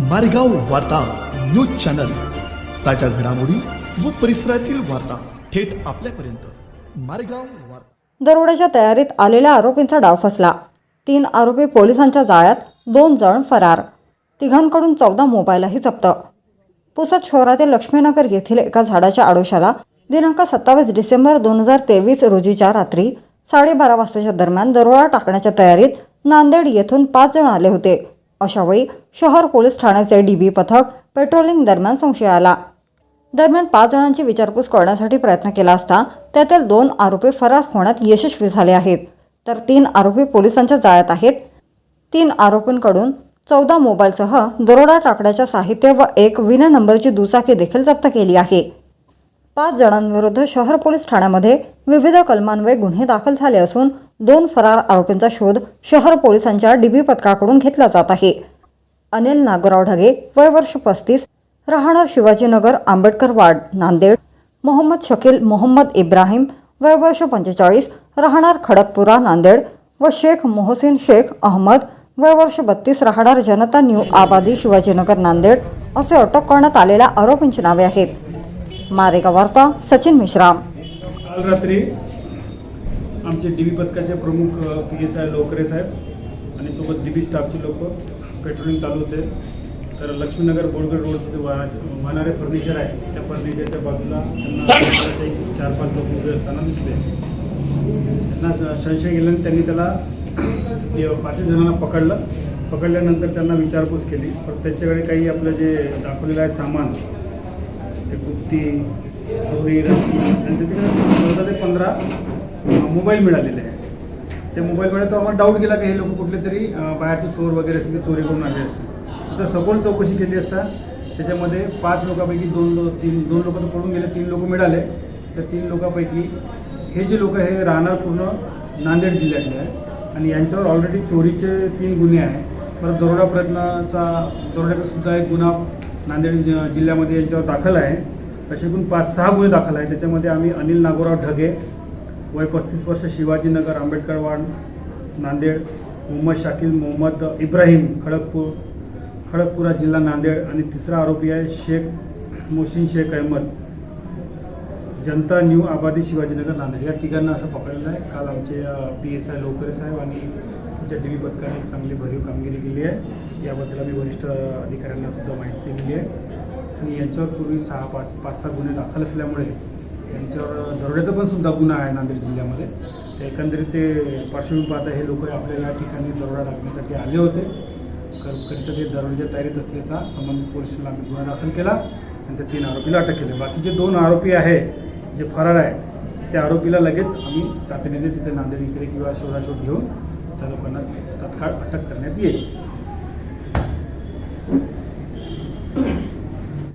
मारेगाव वार्ता news channel. ताज्या घडामोडी व परिसरातील वार्ता थेट आपल्यापर्यंत. मारेगाव वार्ता. दरोड्याच्या तयारीत आलेल्या आरोपींचा डाव फसला. तीन आरोपी पोलिसांच्या जाळ्यात दोन जण फरार. तिघांकडून चौदा मोबाईलही जप्त. पुसद शहरातील लक्ष्मीनगर येथील एका झाडाच्या आडोशाला दिनांक सत्तावीस डिसेंबर दोन हजार तेवीस रोजीच्या रात्री साडेबारा वाजताच्या दरम्यान दरोडा टाकण्याच्या तयारीत नांदेड येथून पाच जण आले होते. अशावेळी शहर पोलीस ठाण्याचे डीबी पथक पेट्रोलिंग दरम्यान संशय आला. दरम्यान पाच जणांची विचारपूस करण्यासाठी प्रयत्न केला असता त्यातील दोन आरोपी फरार होण्यात यशस्वी झाले आहेत. तर तीन आरोपी पोलिसांच्या जाळ्यात आहेत. तीन आरोपींकडून चौदा मोबाईलसह दरोडा टाकण्याच्या साहित्य व एक विना नंबरची दुचाकी देखील जप्त केली आहे. पाच जणांविरुद्ध शहर पोलीस ठाण्यामध्ये विविध कलमान्वये गुन्हे दाखल झाले असून दोन फरार आरोपींचा शोध शहर पोलिसांच्या डीबी पथकाकडून घेतला जात आहे. अनिल नागोराव ढगे वय वर्ष पस्तीस राहणार शिवाजीनगर आंबेडकर वार्ड नांदेड मोहम्मद शकील मोहम्मद इब्राहिम वय वर्ष पंचेचाळीस राहणार खडकपुरा नांदेड व शेख मोहसिन शेख अहमद वय वर्ष बत्तीस राहणार जनता न्यू आबादी शिवाजीनगर नांदेड असे अटक करण्यात आलेल्या आरोपींची नावे आहेत. मारेगा वार्ता सचिन मिश्राम. काल रात्री आमचे डी बी पथकाचे प्रमुख पी एस आय लोकरे साहेब आणि सोबत डी बी स्टाफचे लोक पेट्रोलिंग चालू होते. तर लक्ष्मीनगर बोरगड रोडचे जे वाहणारे फर्निचर आहे त्या फर्निचरच्या बाजूला त्यांना एक चार पाच लोक उभे असताना दिसले. त्यांना संशय गेल्याने त्यांनी त्याला ते पाचही जणांना पकडलं. पकडल्यानंतर त्यांना विचारपूस केली. पण त्यांच्याकडे काही आपलं जे दाखवलेलं आहे सामान ते कुप्ती आणि त्याच्याकडे चौदा ते पंधरा मोबाईल मिळालेले आहे त्या मोबाईलमुळे तो आम्हाला डाऊट गेला की हे लोक कुठले तरी बाहेरचे चोर वगैरे असतील चोरी करून आले असतील तर सखोल चौकशी केली असता त्याच्यामध्ये पाच लोकांपैकी दोन लो तीन दोन लोक तर पळून गेले तीन लोक मिळाले. तर तीन लोकांपैकी हे जे लोक हे राहणार पूर्ण नांदेड जिल्ह्यातले आहे आणि यांच्यावर ऑलरेडी चोरीचे तीन गुन्हे आहे परत दरोडा प्रयत्नाचा दरोड्याचा सुद्धा एक गुन्हा नांदेड जिल्ह्यामध्ये यांच्यावर दाखल आहे. असे एकूण पाच सहा गुन्हे दाखल आहे त्याच्यामध्ये आम्ही अनिल नागोराव ढगे वय पस्तीस वर्ष शिवाजीनगर आंबेडकर वार्ड नांदेड मोहम्मद शाकील मोहम्मद इब्राहिम खडगपूर खडगपुरा जिल्हा नांदेड आणि तिसरा आरोपी आहे शेख मोहसिन शेख अहमद. जनता न्यू आबादी शिवाजीनगर नांदेड. या तिघांना असं पकडलेलं आहे. काल आमचे पी एस आय लोकरे साहेब आणि आमच्या डी व्ही पथकाने एक चांगली भरीव कामगिरी केली आहे. याबद्दल आम्ही वरिष्ठ अधिकाऱ्यांना सुद्धा माहिती दिली आहे. आणि यांच्यावर पूर्वी सहा पाच पाच सहा गुन्हे दाखल असल्यामुळे यांच्यावर दरोड्याचा पण सुद्धा गुन्हा आहे नांदेड जिल्ह्यामध्ये. तर एकंदरीत ते पार्श्वभूमी पाहता हे लोक आपल्या या ठिकाणी दरोडा टाकण्यासाठी आले होते. कर- करिता ते दरोड्याच्या तयारीत असल्याचा संबंधित पोलिसांना आम्ही गुन्हा दाखल केला आणि त्या तीन आरोपीला अटक केली. बाकीचे दोन आरोपी आहे जे फरार आहे त्या आरोपीला लगेच आम्ही तातडीने तिथे नांदेड इकडे किंवा शोधाशोध घेऊन त्या लोकांना तत्काळ अटक करण्यात येईल.